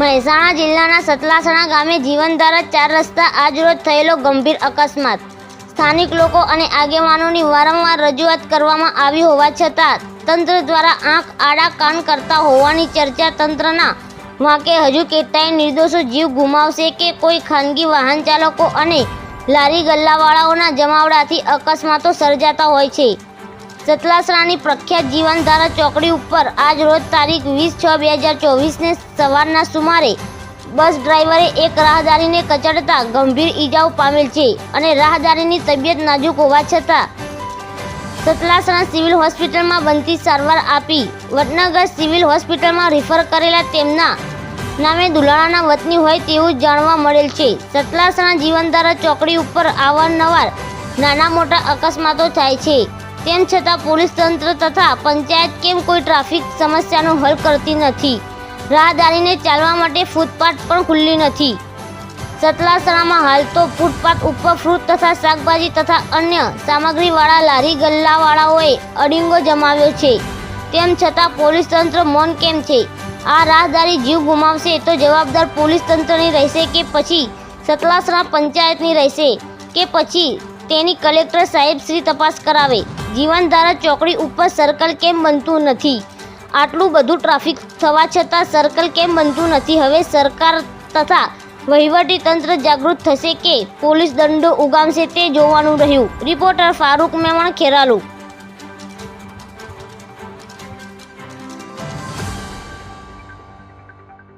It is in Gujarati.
મહેસાણા જિલ્લાના સતલાસણા ગામે જીવનધારા ચાર રસ્તા આજરોજ થયેલો ગંભીર અકસ્માત. સ્થાનિક લોકો અને આગેવાનોની વારંવાર રજૂઆત કરવામાં આવી હોવા છતાં તંત્ર દ્વારા આંખ, આડા, કાન કરતા હોવાની ચર્ચા તંત્રના વાંકે હજુ કેટલાય નિર્દોષો જીવ ગુમાવશે કે કોઈ ખાનગી વાહન ચાલકો અને લારી ગલ્લાવાળાઓના જમાવડાથી અકસ્માતો સર્જાતા હોય છે. સતલાસણાની પ્રખ્યાત જીવનધારા ચોકડી ઉપર આજ રોજ તારીખ વીસ છ બે હજાર ચોવીસને સવારના સુમારે બસ ડ્રાઈવરે એક રાહદારીને કચડતા ગંભીર ઈજાઓ પામેલ છે અને રાહદારીની તબિયત નાજુક હોવા છતાં સતલાસણા સિવિલ હોસ્પિટલમાં બનતી સારવાર આપી વડનગર સિવિલ હોસ્પિટલમાં રિફર કરેલા તેમના નામે દુલાણાના વતની હોય તેવું જાણવા મળેલ છે. સતલાસણા જીવનધારા ચોકડી ઉપર અવારનવાર નાના મોટા અકસ્માતો થાય છે. તેમ છતાં પોલીસ તંત્ર તથા પંચાયત કેમ કોઈ ટ્રાફિક સમસ્યાનો હલ કરતી નથી? રાહદારીને ચાલવા માટે ફૂટપાથ પણ ખુલ્લી નથી. સતલાસણામાં હાલ તો ફૂટપાથ ઉપર ફ્રૂટ તથા શાકભાજી તથા અન્ય સામગ્રીવાળા લારી ગલ્લાવાળાઓએ અડીંગો જમાવ્યો છે. તેમ છતાં પોલીસ તંત્ર મૌન કેમ છે? આ રાહદારી જીવ ગુમાવશે તો જવાબદાર પોલીસ તંત્રની રહેશે કે પછી સતલાસણા પંચાયતની રહેશે કે પછી તેની કલેક્ટર સાહેબ શ્રી તપાસ કરાવે? જીવનધારા ચોકડી ઉપર સર્કલ કેમ બનતું નથી? આટલું બધું ટ્રાફિક થવા છતાં સર્કલ કેમ બનતું નથી? હવે સરકાર તથા વહીવટી તંત્ર જાગૃત થશે કે પોલીસ દંડો ઉગામશે તે જોવાનું રહ્યું. રિપોર્ટર ફારૂક મેમણ ખેરાલુ